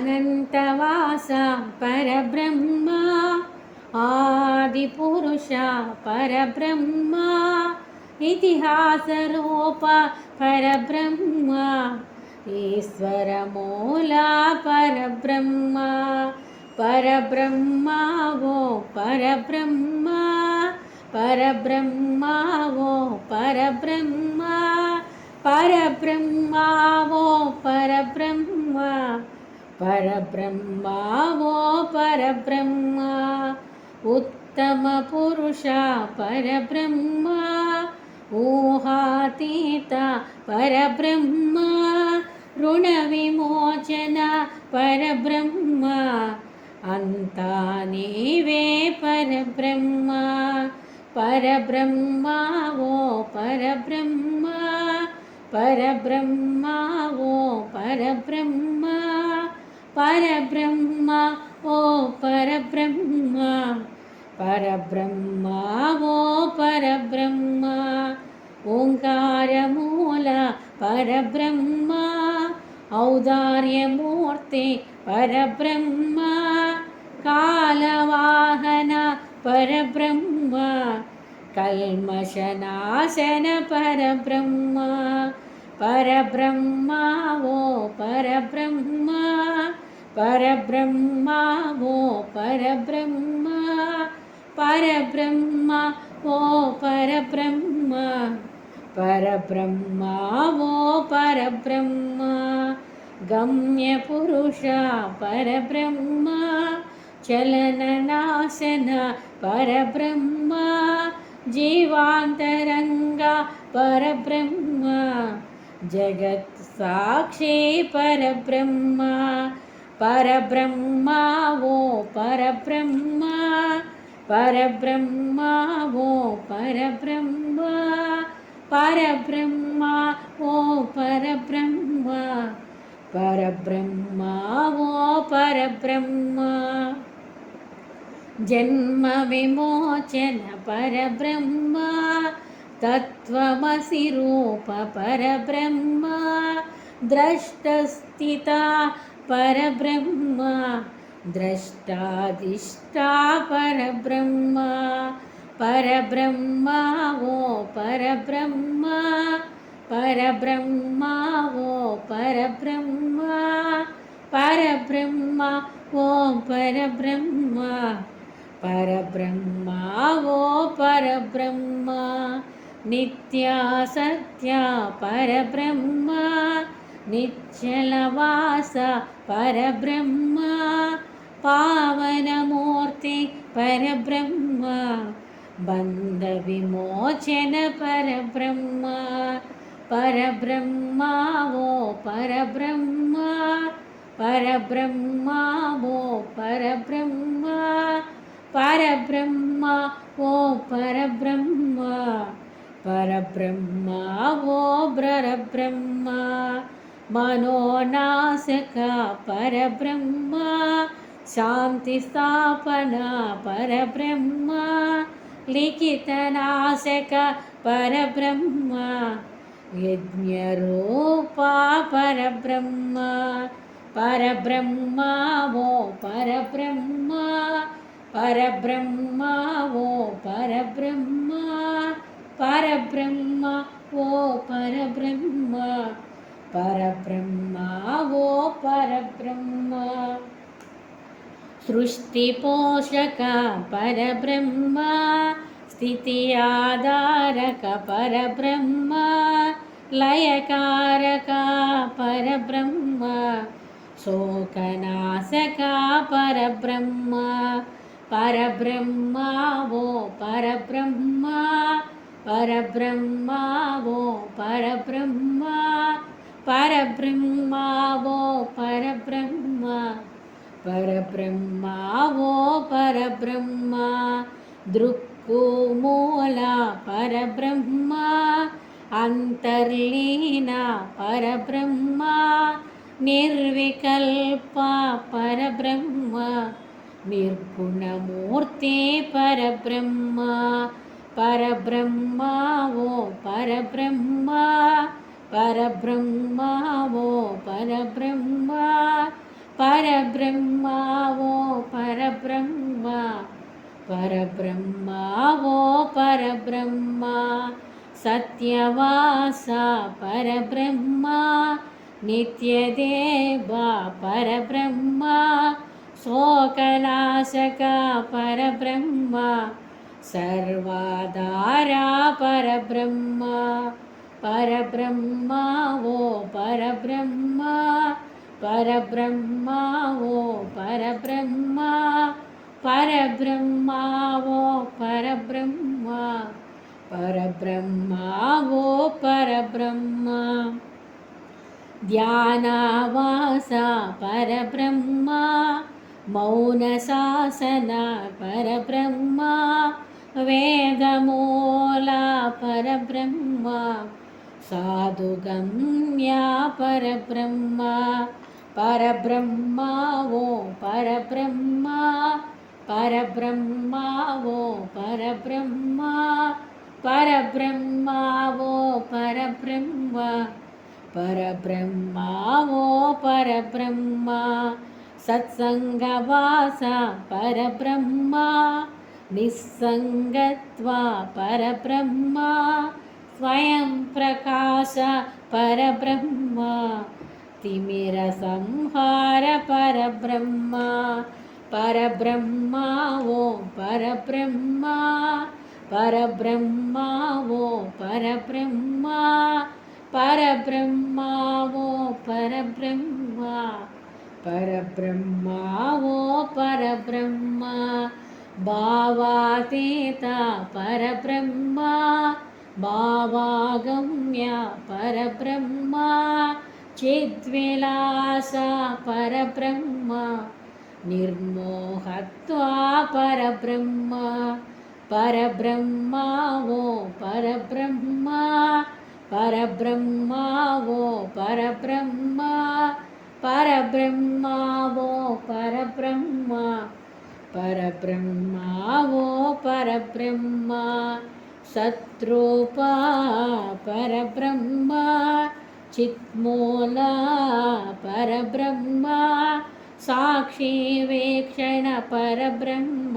అనంతవాస పరబ్రహ్మ ఆదిపురుష పరబ్రహ్మ ఇతిహాసరూప పరబ్రహ్మ ఈశ్వరమూల పరబ్రహ్మ పరబ్రహ్మ ఓ పరబ్రహ్మ పరబ్రహ్మ ఓ పరబ్రహ్మ పరబ్రహ్మ ఓ పరబ్రహ్మ పరబ్రహ్మ ఓ పరబ్రహ్మ ఉత్తమ పురుష పరబ్రహ్మ ఊహాతీత పరబ్రహ్మ రుణ విమోచన పరబ్రహ్మ అంతా నీవే పరబ్రహ్మ పరబ్రహ్మ ఓ పరబ్రహ్మ పరబ్రహ్మ ఓ పరబ్రహ్మ పరబ్రహ్మ ఓ పరబ్రహ్మ పరబ్రహ్మ ఓ పరబ్రహ్మ ఓంకారమూల పరబ్రహ్మ ఔదార్యమూర్తి పరబ్రహ్మ కాలవాహన పరబ్రహ్మ కల్మషనాశన పరబ్రహ్మ ఓ పరబ్రహ్మ పరబ్రహ్మ ఓ పరబ్రహ్మ పరబ్రహ్మ ఓ పరబ్రహ్మ పరబ్రహ్మ ఓ పరబ్రహ్మ గమ్య పురుష పరబ్రహ్మ చలననాశన పరబ్రహ్మ జీవాంతరంగ పరబ్రహ్మ జగత్ సాక్షి పరబ్రహ్మ परब्रह्मा वो परब्रह्मा परब्रह्मा वो परब्रह्मा परब्रह्मा वो परब्रह्मा परब्रह्मा वो परब्रह्मा। जन्मविमोचन परब्रह्मा तत्त्वमसि रूप परब्रह्मा द्रष्टस्थिता పరబ్రహ్మ ద్రష్టాదిష్టా పరబ్రహ్మ. పరబ్రహ్మ ఓ పరబ్రహ్మ పరబ్రహ్మ ఓ పరబ్రహ్మ. పరబ్రహ్మ ఓ పరబ్రహ్మ పరబ్రహ్మ ఓ పరబ్రహ్మ. నిత్య సత్య పరబ్రహ్మ నిశ్చలవాస పరబ్రహ్మ పావనమూర్తి పరబ్రహ్మ బంధ విమోచన పరబ్రహ్మ పరబ్రహ్మ ఓ పరబ్రహ్మ పరబ్రహ్మ ఓ పరబ్రహ్మ పరబ్రహ్మ ఓ పరబ్రహ్మ పరబ్రహ్మ ఓ బ్రరబ్రహ్మ మనోనాశక పరబ్రహ్మ శాంతి స్థాపన పరబ్రహ్మ లిఖితనాశక పరబ్రహ్మ యజ్ఞరూపా పరబ్రహ్మ పరబ్రహ్మ ఓ పరబ్రహ్మ పరబ్రహ్మ ఓ పరబ్రహ్మ పరబ్రహ్మ ఓ పరబ్రహ్మ. పరబ్రహ్మ ఓ పరబ్రహ్మ. సృష్టి పోషక పరబ్రహ్మ స్థితి ఆధారక పరబ్రహ్మ లయకారక పరబ్రహ్మ శోకనాశక పరబ్రహ్మ. పరబ్రహ్మ ఓ పరబ్రహ్మ పరబ్రహ్మ ఓ పరబ్రహ్మ. పరబ్రహ్మావో పరబ్రహ్మ. పరబ్రహ్మావో పరబ్రహ్మ. దృక్కు మూల పరబ్రహ్మ. అంతర్లీన పరబ్రహ్మ. నిర్వికల్ప పరబ్రహ్మ. నిర్గుణమూర్తి పరబ్రహ్మ. పరబ్రహ్మ ఓ పరబ్రహ్మ. పరబ్రహ్మావో ఓ పరబ్రహ్మ పరబ్రహ్మ ఓ పరబ్రహ్మ పరబ్రహ్మ పరబ్రహ్మ సత్యవాస పరబ్రహ్మ నిత్యదేవ పరబ్రహ్మ శోకనాశక పరబ్రహ్మ సర్వాధారా పరబ్రహ్మ. పరబ్రహ్మా ఓ పరబ్రహ్మ పరబ్రహ్మా ఓ పరబ్రహ్మ పరబ్రహ్మా ఓ పరబ్రహ్మ పరబ్రహ్మా ఓ పరబ్రహ్మ. ధ్యానవాస పరబ్రహ్మ మౌనశాసన పరబ్రహ్మ వేదమూల పరబ్రహ్మ సాధుగమ్య పరబ్రహ్మ పరబ్రహ్మ ఓ పరబ్రహ్మ పరబ్రహ్మ ఓ పరబ్రహ్మ పరబ్రహ్మ ఓ పరబ్రహ్మ పరబ్రహ్మ ఓ పరబ్రహ్మ సత్సంగవాస పరబ్రహ్మ నిస్సంగత్వ పరబ్రహ్మ స్వయం ప్రకాశ పరబ్రహ్మ తిమిర సంహార పరబ్రహ్మ పరబ్రహ్మ ఓ పరబ్రహ్మ పరబ్రహ్మ ఓ పరబ్రహ్మ పరబ్రహ్మ ఓ పరబ్రహ్మ పరబ్రహ్మ ఓ పరబ్రహ్మ భావాతీత పరబ్రహ్మ భావాగమ్య పరబ్రహ్మ చిద్విలాస పరబ్రహ్మ నిర్మోహత్వా పరబ్రహ్మ పరబ్రహ్మ ఓ పరబ్రహ్మ పరబ్రహ్మ ఓ పరబ్రహ్మ పరబ్రహ్మ ఓ పరబ్రహ్మ పరబ్రహ్మ ఓ పరబ్రహ్మ సత్రూపా పరబ్రహ్మ చిత్మూల పరబ్రహ్మ సాక్షి వీక్షణ పరబ్రహ్మ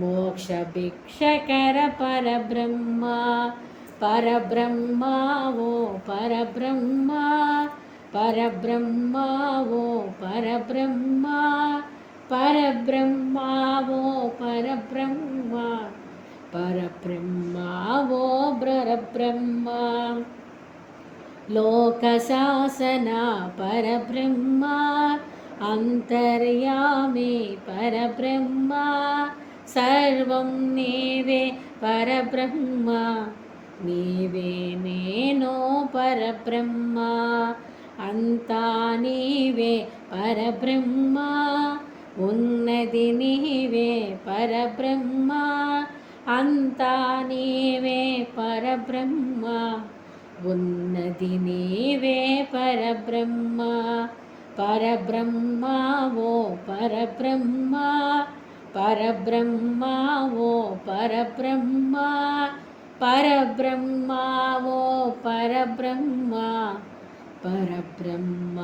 మోక్షభిక్షకర పరబ్రహ్మ పరబ్రహ్మ ఓ పరబ్రహ్మ పరబ్రహ్మ ఓ పరబ్రహ్మ పరబ్రహ్మ ఓ పరబ్రహ్మ పరబ్రహ్మా ఓ పరబ్రహ్మ. లోకశాసన పరబ్రహ్మ అంతర్యామి పరబ్రహ్మ. సర్వం నీవే పరబ్రహ్మ నీవే నేనో పరబ్రహ్మ. అంతా నీవే పరబ్రహ్మ ఉన్నది నీవే పరబ్రహ్మ. అంతా నీవే పరబ్రహ్మ. ఉన్నది నీవే పరబ్రహ్మ. పరబ్రహ్మ ఓ పరబ్రహ్మ. పరబ్రహ్మ ఓ పరబ్రహ్మ. పరబ్రహ్మ ఓ పరబ్రహ్మ. పరబ్రహ్మ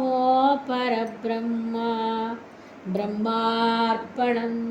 ఓ పరబ్రహ్మ. బ్రహ్మార్పణం